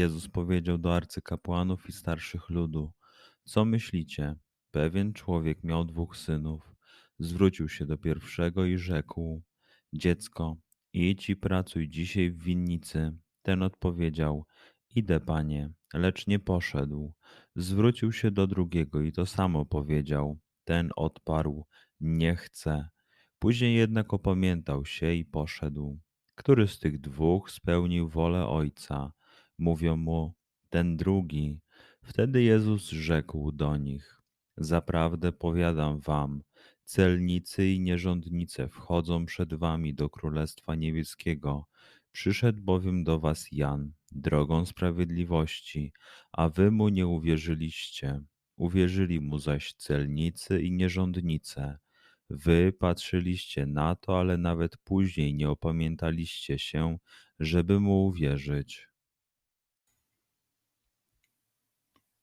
Jezus powiedział do arcykapłanów i starszych ludu: Co myślicie? Pewien człowiek miał dwóch synów. Zwrócił się do pierwszego i rzekł: Dziecko, idź i pracuj dzisiaj w winnicy. Ten odpowiedział: Idę, panie, lecz nie poszedł. Zwrócił się do drugiego i to samo powiedział. Ten odparł: Nie chcę. Później jednak opamiętał się i poszedł. Który z tych dwóch spełnił wolę ojca? Mówią mu: Ten drugi. Wtedy Jezus rzekł do nich: Zaprawdę powiadam wam, celnicy i nierządnice wchodzą przed wami do Królestwa Niebieskiego. Przyszedł bowiem do was Jan, drogą sprawiedliwości, a wy mu nie uwierzyliście. Uwierzyli mu zaś celnicy i nierządnice. Wy patrzyliście na to, ale nawet później nie opamiętaliście się, żeby mu uwierzyć.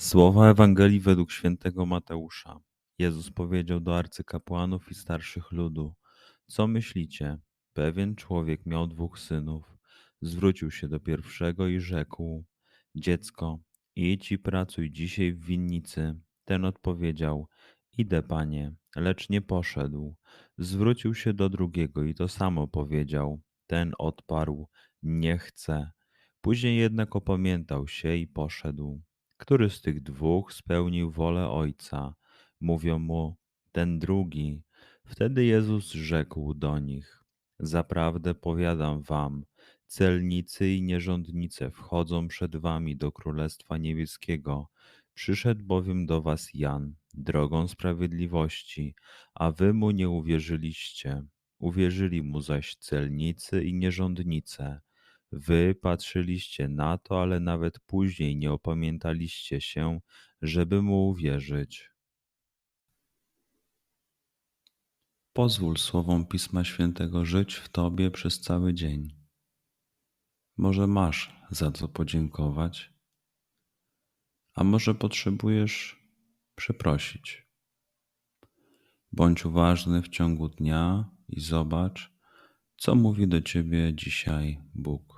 Słowa Ewangelii według świętego Mateusza. Jezus powiedział do arcykapłanów i starszych ludu: Co myślicie? Pewien człowiek miał dwóch synów. Zwrócił się do pierwszego i rzekł: Dziecko, idź i pracuj dzisiaj w winnicy. Ten odpowiedział: Idę, panie, lecz nie poszedł. Zwrócił się do drugiego i to samo powiedział. Ten odparł: Nie chcę. Później jednak opamiętał się i poszedł. Który z tych dwóch spełnił wolę Ojca? Mówią mu, ten drugi. Wtedy Jezus rzekł do nich: Zaprawdę powiadam wam, celnicy i nierządnice wchodzą przed wami do Królestwa Niebieskiego. Przyszedł bowiem do was Jan, drogą sprawiedliwości, a wy mu nie uwierzyliście. Uwierzyli mu zaś celnicy i nierządnice. Wy patrzyliście na to, ale nawet później nie opamiętaliście się, żeby mu uwierzyć. Pozwól słowom Pisma Świętego żyć w Tobie przez cały dzień. Może masz za co podziękować, a może potrzebujesz przeprosić. Bądź uważny w ciągu dnia i zobacz, co mówi do Ciebie dzisiaj Bóg.